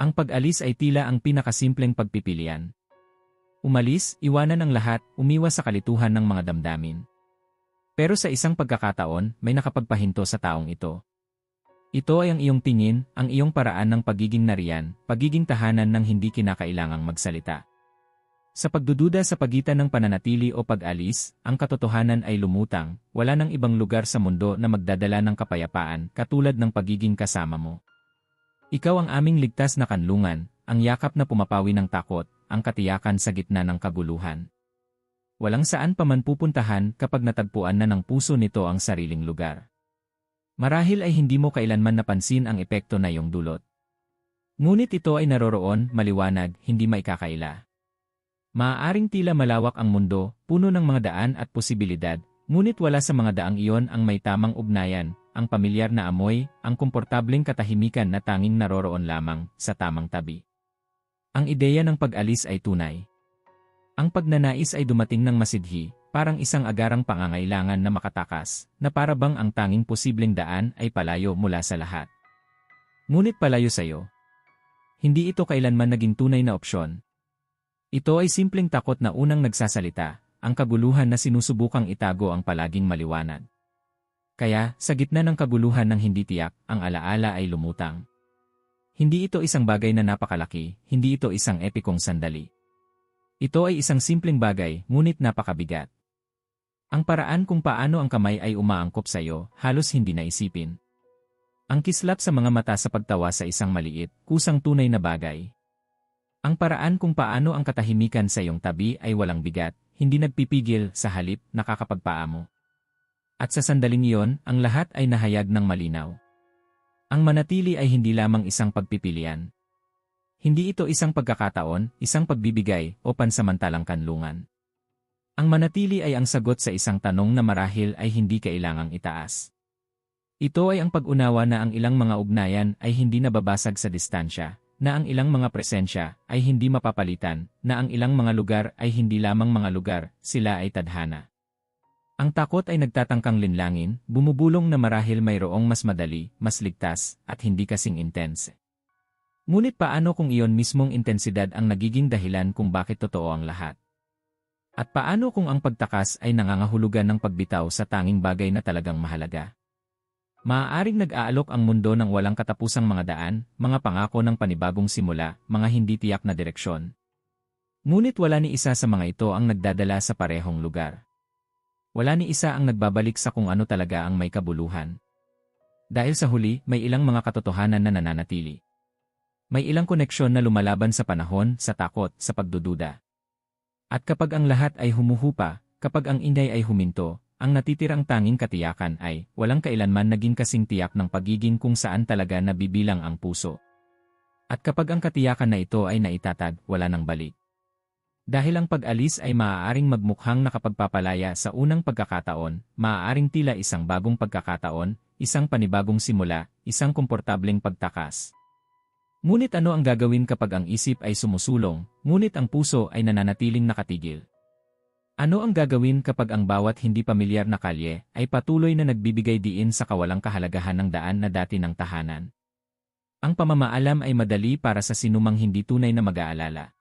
Ang pag-alis ay tila ang pinakasimpleng pagpipilian. Umalis, iwanan ang lahat, umiwas sa kalituhan ng mga damdamin. Pero sa isang pagkakataon, may nakapagpahinto sa taong ito. Ito ay ang iyong tingin, ang iyong paraan ng pagiging nariyan, pagiging tahanan ng hindi kinakailangang magsalita. Sa pagdududa sa pagitan ng pananatili o pag-alis, ang katotohanan ay lumutang, wala nang ibang lugar sa mundo na magdadala ng kapayapaan katulad ng pagiging kasama mo. Ikaw ang aming ligtas na kanlungan, ang yakap na pumapawi ng takot, ang katiyakan sa gitna ng kaguluhan. Walang saan pa man pupuntahan kapag natagpuan na ng puso nito ang sariling lugar. Marahil ay hindi mo kailanman napansin ang epekto na iyong dulot. Ngunit ito ay naroroon, maliwanag, hindi maikakaila. Maaaring tila malawak ang mundo, puno ng mga daan at posibilidad, ngunit wala sa mga daang iyon ang may tamang ugnayan, ang pamilyar na amoy, ang komportableng katahimikan na tanging naroroon lamang sa tamang tabi. Ang ideya ng pag-alis ay tunay. Ang pagnanais ay dumating ng masidhi, parang isang agarang pangangailangan na makatakas, na para bang ang tanging posibleng daan ay palayo mula sa lahat. Ngunit palayo sa iyo. Hindi ito kailanman naging tunay na opsyon. Ito ay simpleng takot na unang nagsasalita, ang kaguluhan na sinusubukang itago ang palaging maliwanag. Kaya, sa gitna ng kaguluhan ng hindi tiyak, ang alaala ay lumutang. Hindi ito isang bagay na napakalaki, hindi ito isang epikong sandali. Ito ay isang simpleng bagay, ngunit napakabigat. Ang paraan kung paano ang kamay ay umaangkop sa iyo, halos hindi naisipin. Ang kislap sa mga mata sa pagtawa sa isang maliit, kusang tunay na bagay. Ang paraan kung paano ang katahimikan sa iyong tabi ay walang bigat, hindi nagpipigil, sa halip, nakakapagpaamo. At sa sandaling iyon, ang lahat ay nahayag ng malinaw. Ang manatili ay hindi lamang isang pagpipilian. Hindi ito isang pagkakataon, isang pagbibigay, o pansamantalang kanlungan. Ang manatili ay ang sagot sa isang tanong na marahil ay hindi kailangang itaas. Ito ay ang pag-unawa na ang ilang mga ugnayan ay hindi nababasag sa distansya, na ang ilang mga presensya ay hindi mapapalitan, na ang ilang mga lugar ay hindi lamang mga lugar, sila ay tadhana. Ang takot ay nagtatangkang linlangin, bumubulong na marahil mayroong mas madali, mas ligtas, at hindi kasing intense. Ngunit paano kung iyon mismong intensidad ang nagiging dahilan kung bakit totoo ang lahat? At paano kung ang pagtakas ay nangangahulugan ng pagbitaw sa tanging bagay na talagang mahalaga? Maaaring nag-aalok ang mundo ng walang katapusang mga daan, mga pangako ng panibagong simula, mga hindi tiyak na direksyon. Ngunit wala ni isa sa mga ito ang nagdadala sa parehong lugar. Wala ni isa ang nagbabalik sa kung ano talaga ang may kabuluhan. Dahil sa huli, may ilang mga katotohanan na nananatili. May ilang koneksyon na lumalaban sa panahon, sa takot, sa pagdududa. At kapag ang lahat ay humuhupa, kapag ang inday ay huminto, ang natitirang tanging katiyakan ay walang kailanman naging kasing tiyak ng pagiging kung saan talaga nabibilang ang puso. At kapag ang katiyakan na ito ay naitatag, wala nang balik. Dahil ang pag-alis ay maaaring magmukhang nakapagpapalaya sa unang pagkakataon, maaaring tila isang bagong pagkakataon, isang panibagong simula, isang komportableng pagtakas. Ngunit ano ang gagawin kapag ang isip ay sumusulong, ngunit ang puso ay nananatiling nakatigil? Ano ang gagawin kapag ang bawat hindi pamilyar na kalye ay patuloy na nagbibigay diin sa kawalang kahalagahan ng daan na dati ng tahanan? Ang pamamaalam ay madali para sa sinumang hindi tunay na mag-aalala.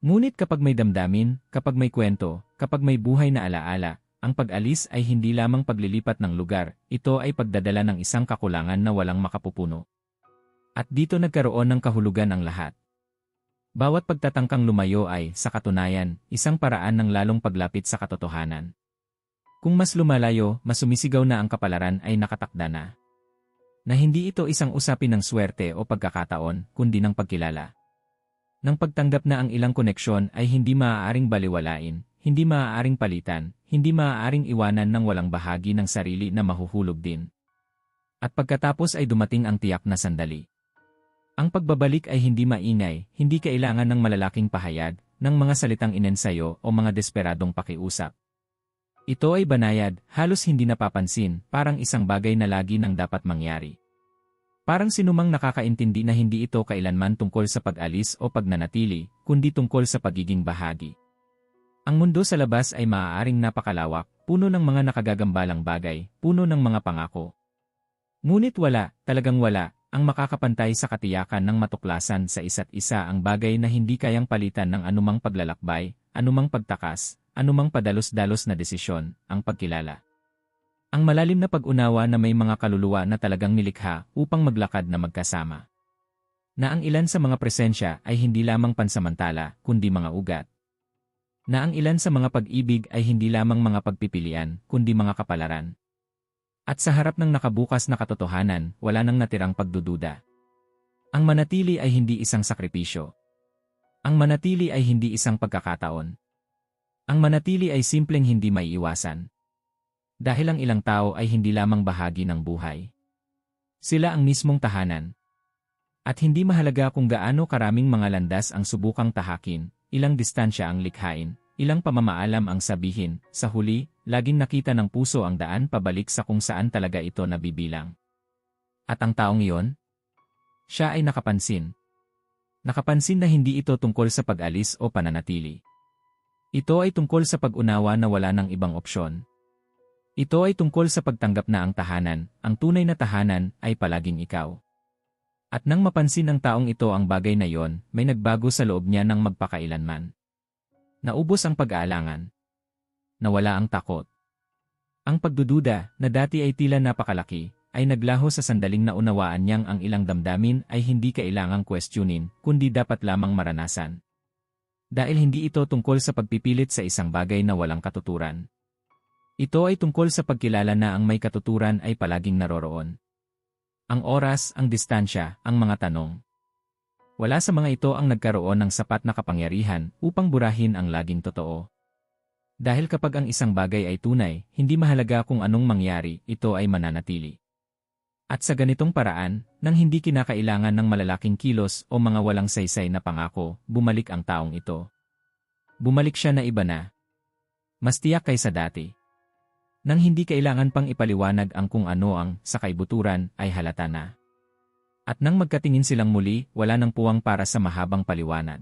Ngunit kapag may damdamin, kapag may kwento, kapag may buhay na alaala, ang pag-alis ay hindi lamang paglilipat ng lugar, ito ay pagdadala ng isang kakulangan na walang makapupuno. At dito nagkaroon ng kahulugan ang lahat. Bawat pagtatangkang lumayo ay, sa katunayan, isang paraan ng lalong paglapit sa katotohanan. Kung mas lumalayo, mas sumisigaw na ang kapalaran ay nakatakda na. Na hindi ito isang usapin ng swerte o pagkakataon, kundi ng pagkilala. Nang pagtanggap na ang ilang koneksyon ay hindi maaaring baliwalain, hindi maaaring palitan, hindi maaaring iwanan ng walang bahagi ng sarili na mahuhulog din. At pagkatapos ay dumating ang tiyak na sandali. Ang pagbabalik ay hindi maingay, hindi kailangan ng malalaking pahayag, ng mga salitang inensayo o mga desperadong pakiusap. Ito ay banayad, halos hindi napapansin, parang isang bagay na lagi nang dapat mangyari. Parang sinumang nakakaintindi na hindi ito kailanman tungkol sa pag-alis o pagnanatili, kundi tungkol sa pagiging bahagi. Ang mundo sa labas ay maaaring napakalawak, puno ng mga nakagagambalang bagay, puno ng mga pangako. Ngunit wala, talagang wala, ang makakapantay sa katiyakan ng matuklasan sa isa't isa ang bagay na hindi kayang palitan ng anumang paglalakbay, anumang pagtakas, anumang padalos-dalos na desisyon, ang pagkilala. Ang malalim na pag-unawa na may mga kaluluwa na talagang nilikha upang maglakad na magkasama. Na ang ilan sa mga presensya ay hindi lamang pansamantala, kundi mga ugat. Na ang ilan sa mga pag-ibig ay hindi lamang mga pagpipilian, kundi mga kapalaran. At sa harap ng nakabukas na katotohanan, wala nang natirang pagdududa. Ang manatili ay hindi isang sakripisyo. Ang manatili ay hindi isang pagkakataon. Ang manatili ay simpleng hindi maiiwasan. Dahil ang ilang tao ay hindi lamang bahagi ng buhay. Sila ang mismong tahanan. At hindi mahalaga kung gaano karaming mga landas ang subukang tahakin, ilang distansya ang likhain, ilang pamamaalam ang sabihin, sa huli, laging nakita ng puso ang daan pabalik sa kung saan talaga ito nabibilang. At ang taong iyon? Siya ay nakapansin. Nakapansin na hindi ito tungkol sa pag-alis o pananatili. Ito ay tungkol sa pag-unawa na wala ng ibang opsyon. Ito ay tungkol sa pagtanggap na ang tahanan, ang tunay na tahanan, ay palaging ikaw. At nang mapansin ng taong ito ang bagay na yon, may nagbago sa loob niya ng magpakailanman. Naubos ang pag-aalangan nawala ang takot. Ang pagdududa, na dati ay tila napakalaki, ay naglaho sa sandaling na unawaan niyang ang ilang damdamin ay hindi kailangang questionin, kundi dapat lamang maranasan. Dahil hindi ito tungkol sa pagpipilit sa isang bagay na walang katuturan. Ito ay tungkol sa pagkilala na ang may katuturan ay palaging naroroon. Ang oras, ang distansya, ang mga tanong. Wala sa mga ito ang nagkaroon ng sapat na kapangyarihan upang burahin ang laging totoo. Dahil kapag ang isang bagay ay tunay, hindi mahalaga kung anong mangyari, ito ay mananatili. At sa ganitong paraan, nang hindi kinakailangan ng malalaking kilos o mga walang saysay na pangako, bumalik ang taong ito. Bumalik siya na iba na. Mas tiyak kaysa dati. Nang hindi kailangan pang ipaliwanag ang kung ano ang sa kaibuturan ay halata na. At nang magkatingin silang muli, wala nang puwang para sa mahabang paliwanag.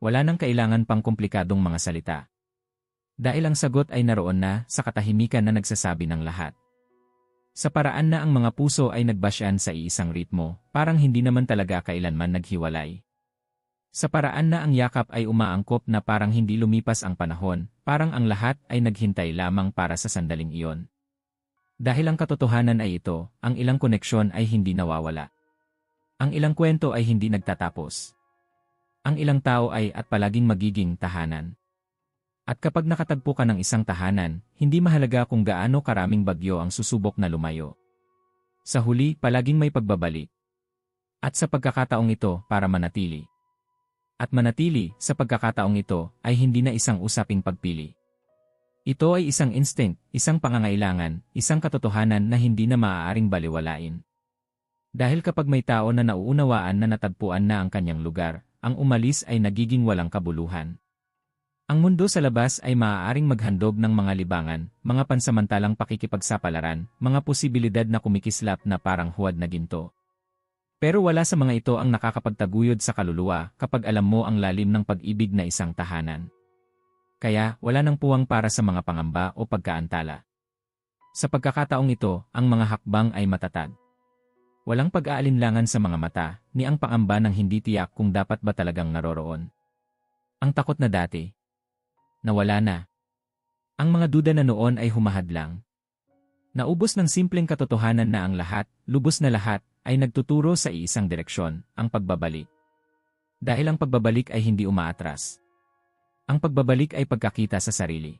Wala nang kailangan pang komplikadong mga salita. Dahil ang sagot ay naroon na sa katahimikan na nagsasabi ng lahat. Sa paraan na ang mga puso ay nagbasyan sa iisang ritmo, parang hindi naman talaga kailanman naghiwalay. Sa paraan na ang yakap ay umaangkop na parang hindi lumipas ang panahon, parang ang lahat ay naghintay lamang para sa sandaling iyon. Dahil ang katotohanan ay ito, ang ilang koneksyon ay hindi nawawala. Ang ilang kwento ay hindi nagtatapos. Ang ilang tao ay at palaging magiging tahanan. At kapag nakatagpo ka ng isang tahanan, hindi mahalaga kung gaano karaming bagyo ang susubok na lumayo. Sa huli, palaging may pagbabalik. At sa pagkakataong ito, para manatili. At manatili, sa pagkakataong ito, ay hindi na isang usaping pagpili. Ito ay isang instinct, isang pangangailangan, isang katotohanan na hindi na maaaring baliwalain. Dahil kapag may tao na nauunawaan na natagpuan na ang kanyang lugar, ang umalis ay nagiging walang kabuluhan. Ang mundo sa labas ay maaaring maghandog ng mga libangan, mga pansamantalang pakikipagsapalaran, mga posibilidad na kumikislap na parang huwad na ginto. Pero wala sa mga ito ang nakakapagtaguyod sa kaluluwa kapag alam mo ang lalim ng pag-ibig na isang tahanan. Kaya, wala nang puwang para sa mga pangamba o pagkaantala. Sa pagkakataong ito, ang mga hakbang ay matatag. Walang pag-aalinlangan sa mga mata, ni ang pangamba ng hindi tiyak kung dapat ba talagang naroroon. Ang takot na dati, nawala na. Ang mga duda na noon ay humahadlang. Naubos ng simpleng katotohanan na ang lahat, lubos na lahat, ay nagtuturo sa iisang direksyon, ang pagbabalik. Dahil ang pagbabalik ay hindi umaatras. Ang pagbabalik ay pagkakita sa sarili.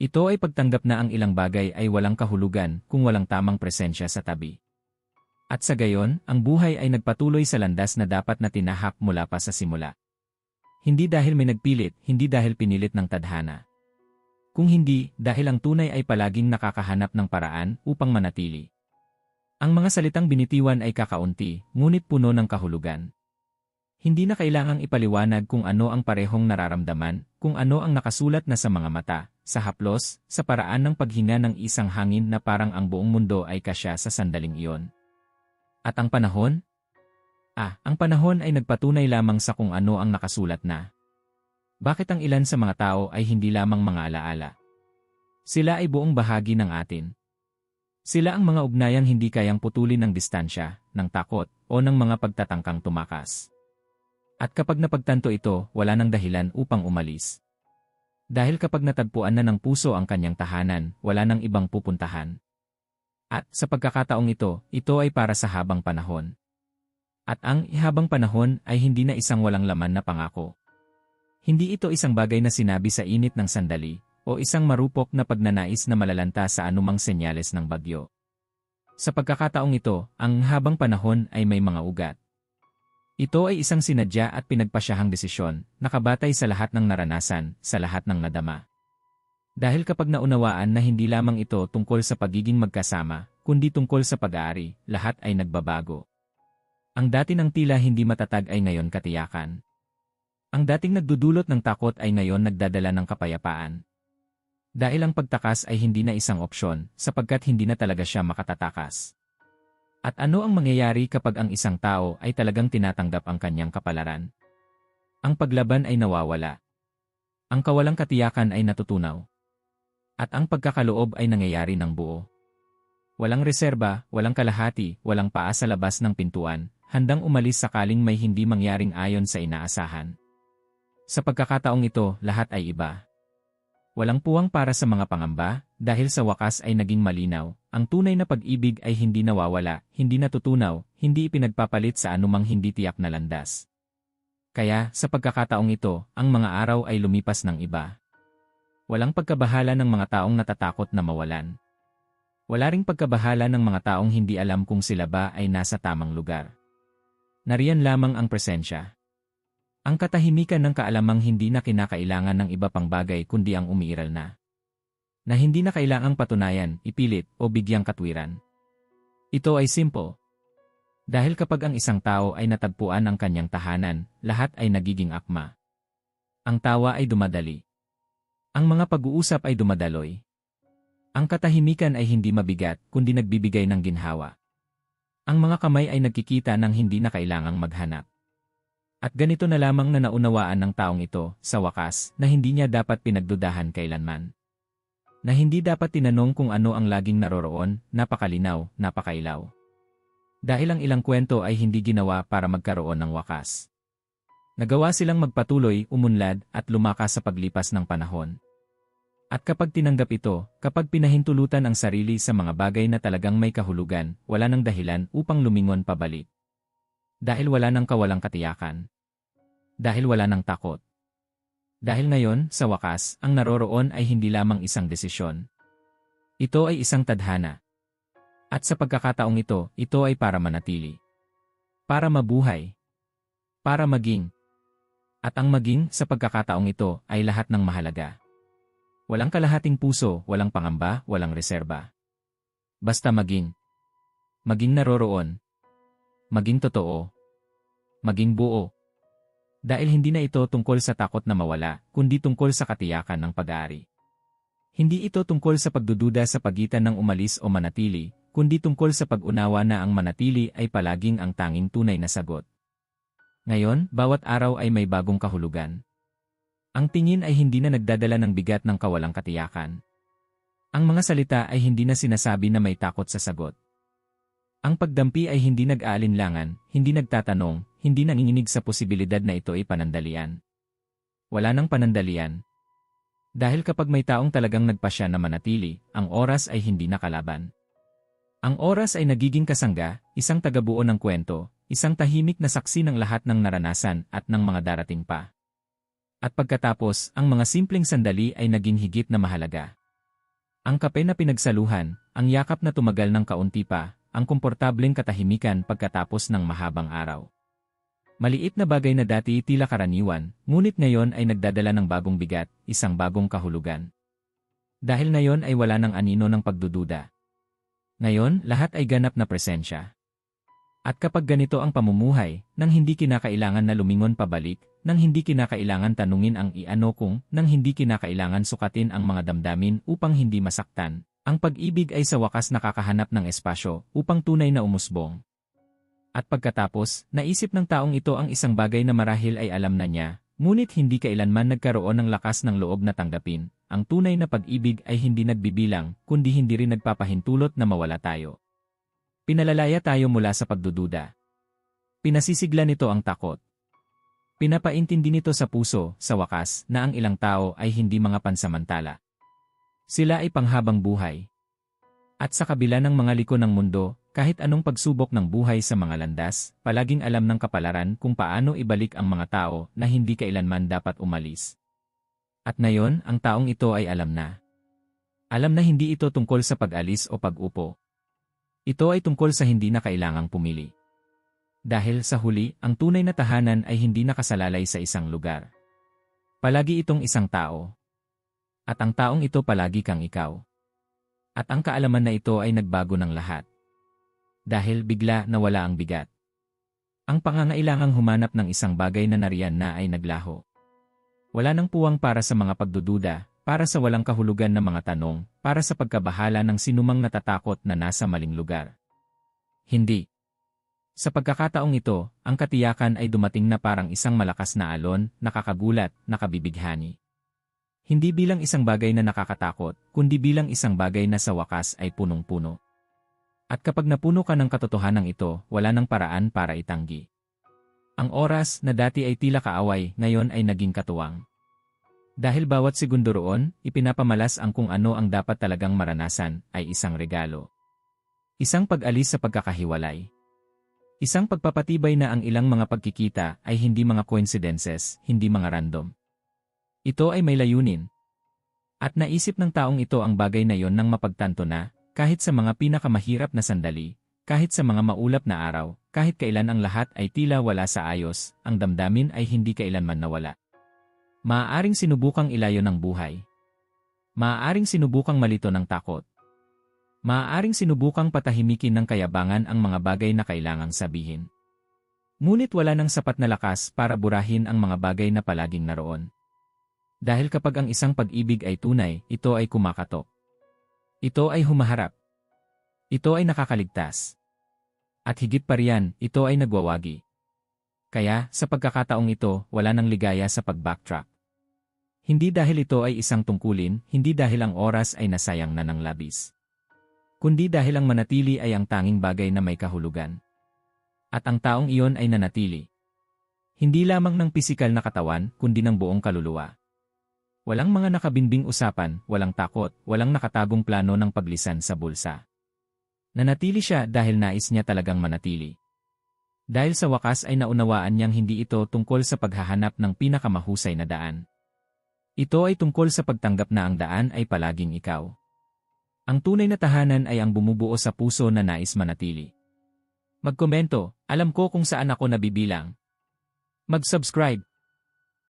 Ito ay pagtanggap na ang ilang bagay ay walang kahulugan kung walang tamang presensya sa tabi. At sa gayon, ang buhay ay nagpatuloy sa landas na dapat na tinahak mula pa sa simula. Hindi dahil may nagpilit, hindi dahil pinilit ng tadhana. Kung hindi, dahil ang tunay ay palaging nakakahanap ng paraan upang manatili. Ang mga salitang binitiwan ay kakaunti, ngunit puno ng kahulugan. Hindi na kailangang ipaliwanag kung ano ang parehong nararamdaman, kung ano ang nakasulat na sa mga mata, sa haplos, sa paraan ng paghinga ng isang hangin na parang ang buong mundo ay kasya sa sandaling iyon. At ang panahon, Ah, ang panahon ay nagpatunay lamang sa kung ano ang nakasulat na. Bakit ang ilan sa mga tao ay hindi lamang mga alaala? Sila ay buong bahagi ng atin. Sila ang mga ugnayang hindi kayang putulin ng distansya, ng takot, o ng mga pagtatangkang tumakas. At kapag napagtanto ito, wala nang dahilan upang umalis. Dahil kapag natagpuan na ng puso ang kanyang tahanan, wala nang ibang pupuntahan. At sa pagkakataong ito, ito ay para sa habang panahon. At ang ihabang panahon ay hindi na isang walang laman na pangako. Hindi ito isang bagay na sinabi sa init ng sandali, o isang marupok na pagnanais na malalanta sa anumang senyales ng bagyo. Sa pagkakataong ito, ang habang panahon ay may mga ugat. Ito ay isang sinadya at pinagpasyahang desisyon, nakabatay sa lahat ng naranasan, sa lahat ng nadama. Dahil kapag naunawaan na hindi lamang ito tungkol sa pagiging magkasama, kundi tungkol sa pag-aari, lahat ay nagbabago. Ang dati ng tila hindi matatag ay ngayon katiyakan. Ang dating nagdudulot ng takot ay ngayon nagdadala ng kapayapaan. Dahil ang pagtakas ay hindi na isang opsyon, sapagkat hindi na talaga siya makatatakas. At ano ang mangyayari kapag ang isang tao ay talagang tinatanggap ang kanyang kapalaran? Ang paglaban ay nawawala. Ang kawalang katiyakan ay natutunaw. At ang pagkakaloob ay nangyayari ng buo. Walang reserba, walang kalahati, walang paa sa labas ng pintuan, handang umalis sakaling may hindi mangyaring ayon sa inaasahan. Sa pagkakataong ito, lahat ay iba. Walang puwang para sa mga pangamba, dahil sa wakas ay naging malinaw, ang tunay na pag-ibig ay hindi nawawala, hindi natutunaw, hindi ipinagpapalit sa anumang hindi tiyak na landas. Kaya, sa pagkakataong ito, ang mga araw ay lumipas ng iba. Walang pagkabahala ng mga taong natatakot na mawalan. Wala ring pagkabahala ng mga taong hindi alam kung sila ba ay nasa tamang lugar. Nariyan lamang ang presensya. Ang katahimikan ng kaalamang hindi na kinakailangan ng iba pang bagay kundi ang umiiral na. Na hindi na kailangang patunayan, ipilit, o bigyang katwiran. Ito ay simple. Dahil kapag ang isang tao ay natagpuan ang kanyang tahanan, lahat ay nagiging akma. Ang tawa ay dumadali. Ang mga pag-uusap ay dumadaloy. Ang katahimikan ay hindi mabigat, kundi nagbibigay ng ginhawa. Ang mga kamay ay nagkikita ng hindi na kailangang maghanap. At ganito na lamang na naunawaan ng taong ito, sa wakas, na hindi niya dapat pinagdudahan kailanman. Na hindi dapat tinanong kung ano ang laging naroroon, napakalinaw, napakailaw. Dahil ang ilang kwento ay hindi ginawa para magkaroon ng wakas. Nagawa silang magpatuloy, umunlad, at lumakas sa paglipas ng panahon. At kapag tinanggap ito, kapag pinahintulutan ang sarili sa mga bagay na talagang may kahulugan, wala nang dahilan upang lumingon pabalik. Dahil wala nang kawalang katiyakan. Dahil wala ng takot. Dahil ngayon, sa wakas, ang naroroon ay hindi lamang isang desisyon. Ito ay isang tadhana. At sa pagkakataong ito, ito ay para manatili. Para mabuhay. Para maging. At ang maging sa pagkakataong ito ay lahat ng mahalaga. Walang kalahating puso, walang pangamba, walang reserba. Basta maging. Maging naroroon. Maging totoo. Maging buo. Dahil hindi na ito tungkol sa takot na mawala, kundi tungkol sa katiyakan ng pag-aari. Hindi ito tungkol sa pagdududa sa pagitan ng umalis o manatili, kundi tungkol sa pag-unawa na ang manatili ay palaging ang tanging tunay na sagot. Ngayon, bawat araw ay may bagong kahulugan. Ang tingin ay hindi na nagdadala ng bigat ng kawalang katiyakan. Ang mga salita ay hindi na sinasabi na may takot sa sagot. Ang pagdampi ay hindi nag-aalinlangan, hindi nagtatanong, hindi nanginginig sa posibilidad na ito ay panandalian. Wala nang panandalian. Dahil kapag may taong talagang nagpasya na manatili, ang oras ay hindi nakalaban. Ang oras ay nagiging kasangga, isang tagabuo ng kwento, isang tahimik na saksi ng lahat ng naranasan at ng mga darating pa. At pagkatapos, ang mga simpleng sandali ay naging higit na mahalaga. Ang kape na pinagsaluhan, ang yakap na tumagal ng kaunti pa, ang komportableng katahimikan pagkatapos ng mahabang araw. Maliit na bagay na dati tila karaniwan, ngunit ngayon ay nagdadala ng bagong bigat, isang bagong kahulugan. Dahil ngayon ay wala ng anino ng pagdududa. Ngayon, lahat ay ganap na presensya. At kapag ganito ang pamumuhay, nang hindi kinakailangan na lumingon pabalik, nang hindi kinakailangan tanungin ang iano kung, nang hindi kinakailangan sukatin ang mga damdamin upang hindi masaktan, ang pag-ibig ay sa wakas nakakahanap ng espasyo upang tunay na umusbong. At pagkatapos, naisip ng taong ito ang isang bagay na marahil ay alam na niya, ngunit hindi kailanman nagkaroon ng lakas ng loob na tanggapin. Ang tunay na pag-ibig ay hindi nagbibilang, kundi hindi rin nagpapahintulot na mawala tayo. Pinalalaya tayo mula sa pagdududa. Pinasisigla nito ang takot. Pinapaintindi nito sa puso, sa wakas, na ang ilang tao ay hindi mga pansamantala. Sila ay panghabang buhay. At sa kabila ng mga liko ng mundo, kahit anong pagsubok ng buhay sa mga landas, palaging alam ng kapalaran kung paano ibalik ang mga tao na hindi kailanman dapat umalis. At ngayon, ang taong ito ay alam na. Alam na hindi ito tungkol sa pag-alis o pag-upo. Ito ay tungkol sa hindi na kailangang pumili. Dahil sa huli, ang tunay na tahanan ay hindi nakasalalay sa isang lugar. Palagi itong isang tao. At ang taong ito palagi kang ikaw. At ang kaalaman na ito ay nagbago ng lahat. Dahil bigla nawala ang bigat. Ang pangangailangang humanap ng isang bagay na nariyan na ay naglaho. Wala nang puwang para sa mga pagdududa, para sa walang kahulugan na mga tanong, para sa pagkabahala ng sinumang natatakot na nasa maling lugar. Hindi. Sa pagkakataong ito, ang katiyakan ay dumating na parang isang malakas na alon, nakakagulat, nakabibighani. Hindi bilang isang bagay na nakakatakot, kundi bilang isang bagay na sa wakas ay punong-puno. At kapag napuno ka ng katotohanan ito, wala nang paraan para itanggi. Ang oras na dati ay tila kaaway, ngayon ay naging katuwang. Dahil bawat segundo roon, ipinapamalas ang kung ano ang dapat talagang maranasan, ay isang regalo. Isang pag-alis sa pagkakahiwalay. Isang pagpapatibay na ang ilang mga pagkikita ay hindi mga coincidences, hindi mga random. Ito ay may layunin. At naisip ng taong ito ang bagay na yon nang mapagtanto na, kahit sa mga pinakamahirap na sandali, kahit sa mga maulap na araw, kahit kailan ang lahat ay tila wala sa ayos, ang damdamin ay hindi kailanman nawala. Maaaring sinubukang ilayo ng buhay. Maaaring sinubukang malito ng takot. Maaaring sinubukang patahimikin ng kayabangan ang mga bagay na kailangang sabihin. Ngunit wala ng sapat na lakas para burahin ang mga bagay na palaging naroon. Dahil kapag ang isang pag-ibig ay tunay, ito ay kumakatok. Ito ay humaharap. Ito ay nakakaligtas. At higit pa riyan, ito ay nagwawagi. Kaya, sa pagkakataong ito, wala nang ligaya sa pag-backtrack. Hindi dahil ito ay isang tungkulin, hindi dahil ang oras ay nasayang na ng labis. Kundi dahil ang manatili ay ang tanging bagay na may kahulugan. At ang taong iyon ay nanatili. Hindi lamang ng pisikal na katawan, kundi ng buong kaluluwa. Walang mga nakabinbing usapan, walang takot, walang nakatagong plano ng paglisan sa bulsa. Nanatili siya dahil nais niya talagang manatili. Dahil sa wakas ay naunawaan niyang hindi ito tungkol sa paghahanap ng pinakamahusay na daan. Ito ay tungkol sa pagtanggap na ang daan ay palaging ikaw. Ang tunay na tahanan ay ang bumubuo sa puso na nais manatili. Magkomento, alam ko kung saan ako nabibilang. Mag-subscribe.